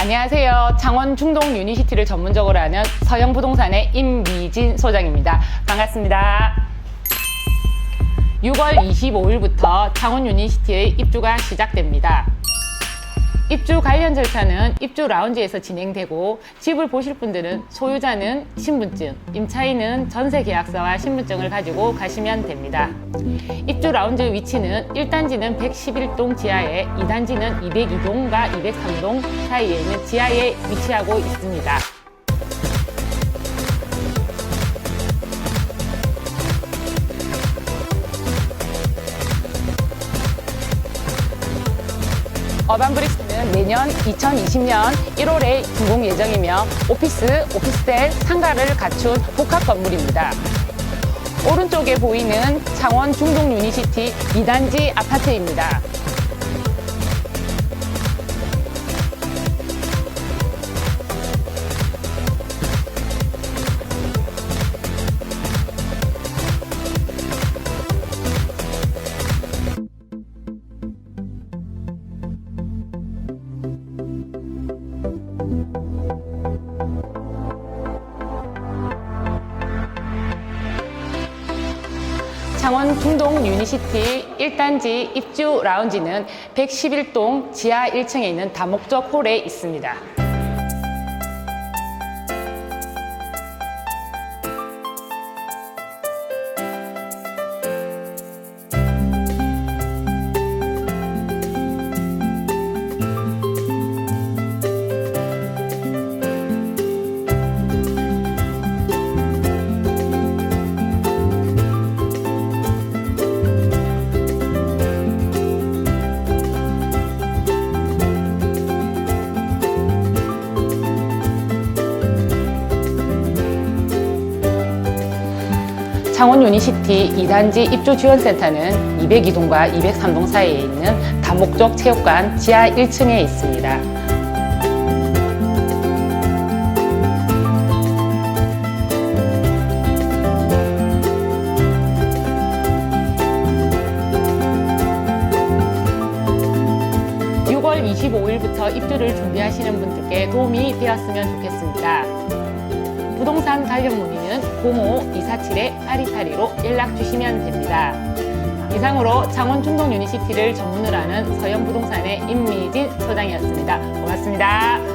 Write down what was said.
안녕하세요. 창원 중동 유니시티를 전문적으로 하는 서영부동산의 임미진 소장입니다. 반갑습니다. 6월 25일부터 창원 유니시티의 입주가 시작됩니다. 입주 관련 절차는 입주 라운지에서 진행되고 집을 보실 분들은 소유자는 신분증, 임차인은 전세 계약서와 신분증을 가지고 가시면 됩니다. 입주 라운지 위치는 1단지는 111동 지하에 2단지는 202동과 203동 사이에 있는 지하에 위치하고 있습니다. 어반브리스는 내년 2020년 1월에 준공 예정이며 오피스, 오피스텔, 상가를 갖춘 복합 건물입니다. 오른쪽에 보이는 창원 중동 유니시티 2단지 아파트입니다. 창원 중동 유니시티 1단지 입주 라운지는 111동 지하 1층에 있는 다목적 홀에 있습니다. 창원 유니시티 2단지 입주 지원센터는 202동과 203동 사이에 있는 다목적 체육관 지하 1층에 있습니다. (6월 25일부터) 입주를 준비하시는 분들께 도움이 되었으면 좋겠습니다. 부동산 관련 문의는 05-247-8282로 연락 주시면 됩니다. 이상으로 창원 중동 유니시티를 전문으로 하는 서영부동산의 임미진 소장이었습니다. 고맙습니다.